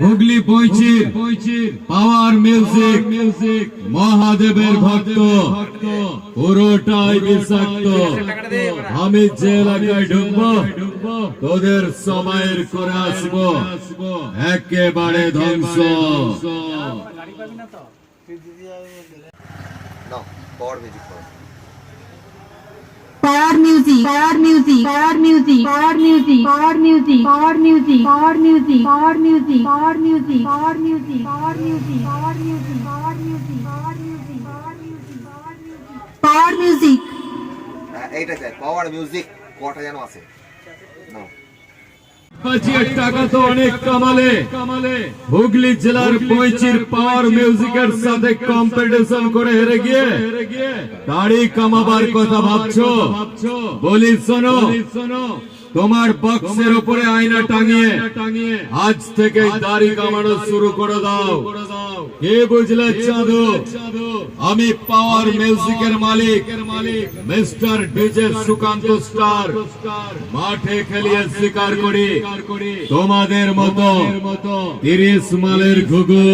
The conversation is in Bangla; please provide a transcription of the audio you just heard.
হুগলি পৌঁছির পাওয়ার মিউজিক মিউজিক মহাদেবের ভক্ত পুরোটাই বিষাক্ত। আমি যে এলাকায় ঢুকবো তোদের সময়ের করে আসব। একেবারে ধ্বংস। পাওয়ার মিউজিক করো। Power music, power music, power music, power music, power music, power music, power music, power music, power music, power music, power music, power music, power music, power music, power music, power music. হ্যাঁ, এইটা চাই পাওয়ার মিউজিক কটা যেন আছে নাও টাকা তো অনেক কামালে। কামালে হুগলি জেলার পঁচির পাওয়ার মিউজিকের সাথে কম্পিটিশন করে হেরে গিয়ে দাড়ি কামাবার কথা ভাবছ? বলি শোনো। শোনো। তোমার বক্সের উপরে আয়না টাঙিয়ে আজ থেকে দাড়ি কামানো শুরু করে দাও। কে বুঝলে চাঁদ? আমি পাওয়ার মিউজিকের মালিক। Mister DJ Sukanta star. মাঠে খেলিয়ে স্বীকার করি। তোমাদের মতো তিরিশ মালের ঘুঘু।